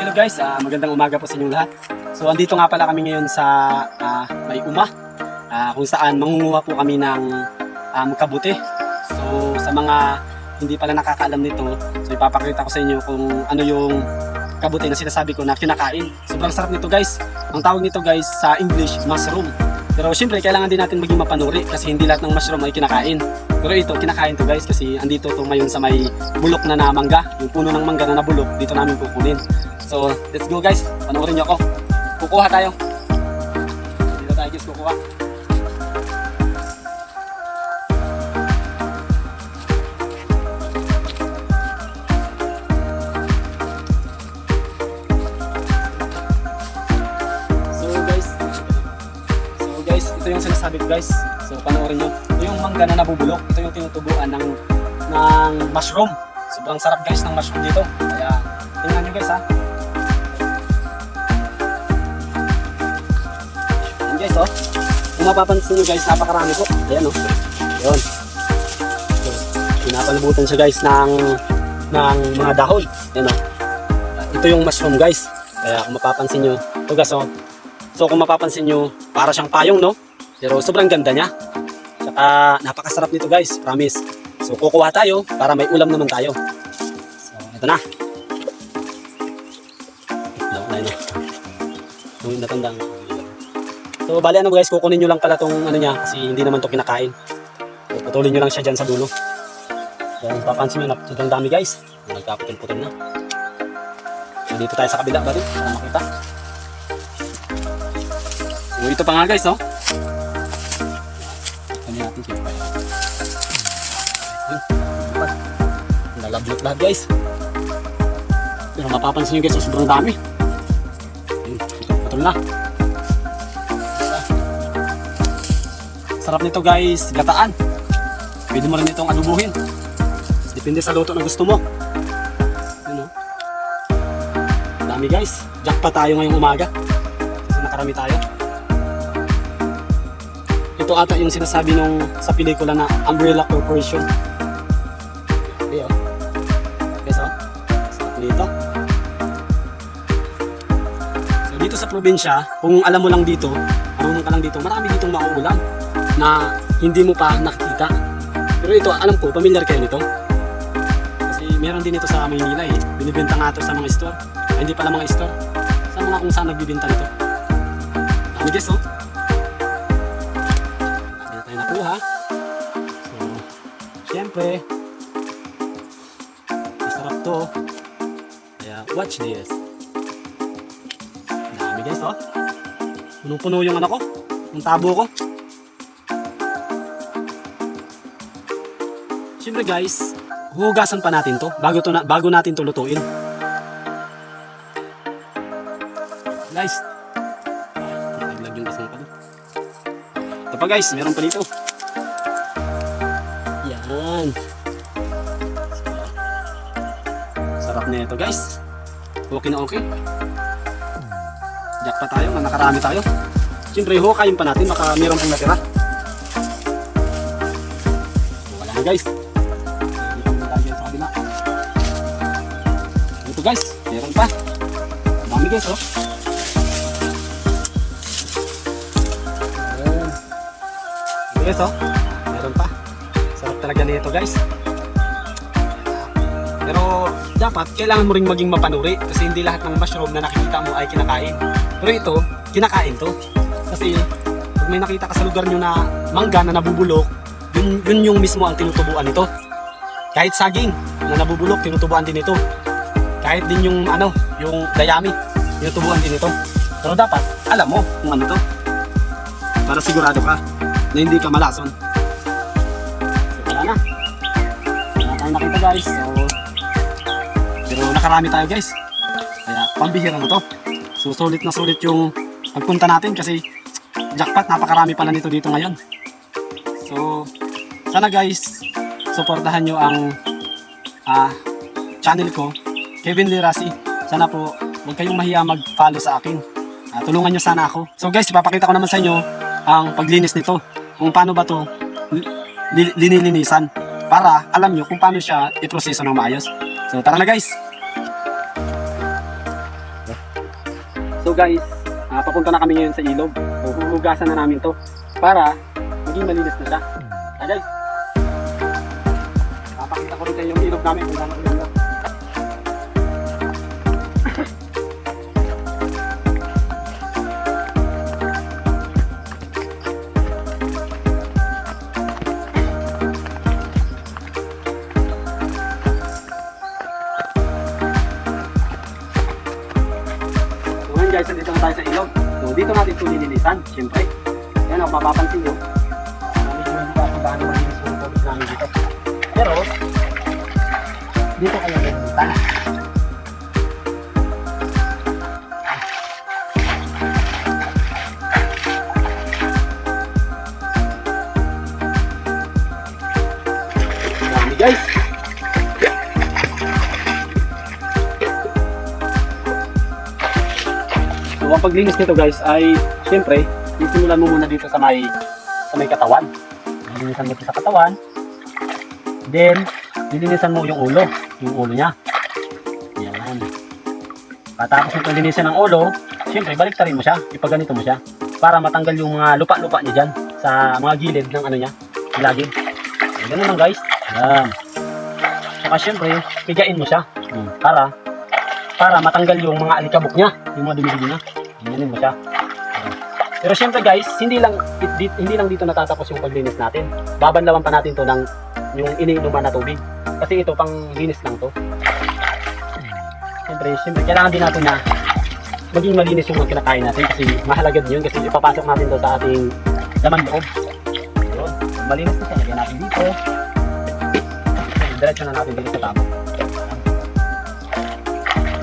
hello guys, Ah, magandang umaga po sa inyong lahat. So andito nga pala kami ngayon sa ah, may uma ah, kung saan mangunguha po kami ng um, kabuti. So sa mga hindi pala nakakaalam nito, so ipapakita ko sa inyo kung ano yung kabuti na sinasabi ko na kinakain. Sobrang sarap nito guys. Ang tawag nito guys sa English, mushroom. Pero syempre kailangan din natin maging mapanuri kasi hindi lahat ng mushroom ay kinakain. Pero ito, kinakain to guys kasi andito to ngayon sa may bulok na na mangga. Yung puno ng mangga na nabulok, dito namin kukunin. So, let's go guys. Panoorin niyo ako. Kukuha tayo. Dito tayo guys kukuha. So guys, so guys, ito yung sinasabi ko guys. So panoorin nyo. Ito yung mangga na nabubulok. Ito yung tinutubuan ng, ng mushroom. Sobrang sarap guys ng mushroom dito. Kaya tingnan nyo guys ha. Oh. Kung mapapansin nyo guys, napakarami po. Ayan oh. Yun. So, pinapalubutan siya guys ng, ng mga dahon. Ayan oh. Ito yung mushroom guys. Kaya kung mapapansin nyo, ito guys oh. So kung mapapansin nyo, para siyang payong no? Pero sobrang ganda niya. Saka napakasarap nito guys, promise. So kukuha tayo para may ulam naman tayo. So ito na. Ito na yun. Yung natandang. So bali ano guys, kukunin nyo lang pala tong ano niya kasi hindi naman to kinakain. So patuloy nyo lang siya dyan sa dulo. Yan, papansin nyo na sobrang dami guys. Nagkaputin-putin na. So dito tayo sa kabila ba para makita. So, ito pa nga guys, oh. Kami natin siya. Yun. Nalablot lahat guys. Pero mapapansin nyo guys, oh, sobrang dami. Yun, patol na. Sarap nito guys, gataan. Pwede mo rin itong adubuhin. Depende sa luto na gusto mo. Oh. Dami guys. Jackpot tayo ngayong umaga. Kasi nakarami tayo ito ata yung sinasabi nung sa pelikula na Umbrella Corporation. Okay, oh. Okay, so. Sarap dito. So, dito sa probinsya, kung alam mo lang dito, marunong ka lang dito, marami ditong mauulan na hindi mo pa nakikita. Pero ito, alam ko, familiar kayo nito. Kasi meron din ito sa Maynila eh. Binibenta nga ito sa mga store. Ay, hindi pala mga store. Sa mga kung saan nagbibenta nito. Dami guys, oh. Hindi na tayo nakuha. So, syempre, masarap to. Kaya, watch this. Dami guys, oh. Punong-puno yung ano ko. Yung tabo ko. Syempre guys, hugasan pa natin to bago to na, bago natin to lutuin. Guys, naglag yung isang pa. Ito pa guys, meron pa dito. Yan. Sarap na ito guys. Okay na okay. Jack pa tayo, na nakarami tayo. Siyempre, hukayin pa natin, baka meron pang natira. Wala na guys. Ito guys, meron pa. Dami guys oh. Ayan. Guys oh. Meron pa. Sarap talaga nito guys. Pero dapat kailangan mo ring maging mapanuri kasi hindi lahat ng mushroom na nakikita mo ay kinakain. Pero ito, kinakain to. Kasi pag may nakita ka sa lugar nyo na mangga na nabubulok, yun, yun yung mismo ang tinutubuan nito. Kahit saging na nabubulok, tinutubuan din ito. Kahit din yung ano, yung dayami, tinutubuan din ito. Pero dapat, alam mo kung ano to. Para sigurado ka na hindi ka malason. So, wala na. Wala tayong nakita guys. So, pero nakarami tayo guys. Kaya pambihira na to. So sulit na sulit yung pagpunta natin kasi jackpot napakarami pala nito dito ngayon. So sana guys, suportahan nyo ang ah, channel ko, Kevin Lirasi. Sana po huwag kayong mahiya mag-follow sa akin. Ah, tulungan nyo sana ako. So guys, ipapakita ko naman sa inyo ang paglinis nito. Kung paano ba to li- linilinisan para alam nyo kung paano siya iproseso ng maayos. So tara na guys. So guys, ah, papunta na kami ngayon sa ilog. So na namin to para maging malinis na siya. Ah guys, papakita ko rin kayo yung ilog namin kung gaano natin ito nilinisan, syempre. Yan ang mapapansin nyo. Medyo hindi pa kung gaano malinis yung tubig namin dito. Pero, dito kayo nilinisan. Dami guys. So ang paglinis nito guys ay siyempre sisimulan mo muna dito sa may sa may katawan. Lilinisan mo ito sa katawan. Then lilinisan mo yung ulo, yung ulo niya. Yan. Patapos mo linisan ng ulo, siyempre baliktarin mo siya, ipaganito mo siya para matanggal yung mga lupa-lupa niya dyan sa mga gilid ng ano niya, ilagin. So, ganun lang guys. Yan. Saka siyempre, pigain mo siya Hmm, para para matanggal yung mga alikabok niya, yung mga dumi niya. Ganyan mo siya. Pero syempre guys, hindi lang hindi lang dito natatapos yung paglinis natin. Babanlawan pa natin to ng yung iniinuman na tubig. Kasi ito pang linis lang to. Siyempre, siyempre kailangan din natin na maging malinis yung mga kinakain natin kasi mahalaga din yun kasi ipapasok natin to sa ating laman loob. Yun. Malinis na siya, natin dito. Diretso na natin dito sa tabo.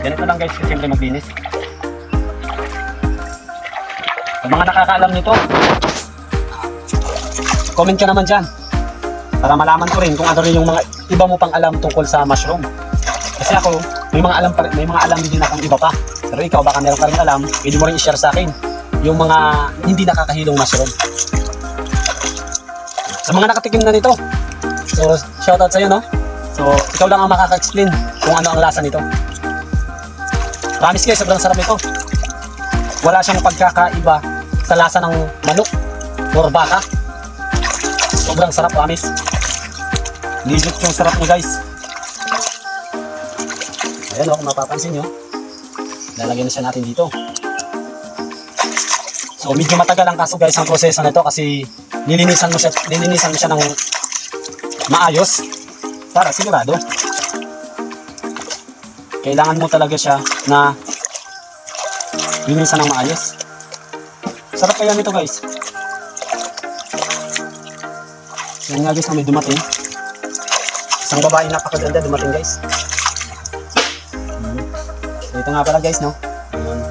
Ganito lang guys, siyempre maglinis. Sa mga nakakaalam nito, comment ka naman dyan. Para malaman ko rin kung ano rin yung mga iba mo pang alam tungkol sa mushroom. Kasi ako, may mga alam pa rin, may mga alam din akong iba pa. Pero ikaw baka meron ka rin alam, pwede mo rin i-share sa akin yung mga hindi nakakahilong mushroom. Sa mga nakatikim na nito, so shoutout sa'yo no. So ikaw lang ang makaka-explain kung ano ang lasa nito. Promise guys, sobrang sarap nito. Wala siyang pagkakaiba sa lasa ng manok or baka. Sobrang sarap, promise. Legit yung sarap niya guys. Ayan o, kung mapapansin nyo. Lalagyan na siya natin dito. So medyo matagal ang kaso guys ang proseso nito kasi nilinisan mo siya, nilinisan mo siya ng maayos para sigurado kailangan mo talaga siya na linisan ng maayos. Sarap kaya nito guys. Yan nga guys may dumating. Isang babae napakaganda dumating guys. Ito nga pala guys no. Ayan.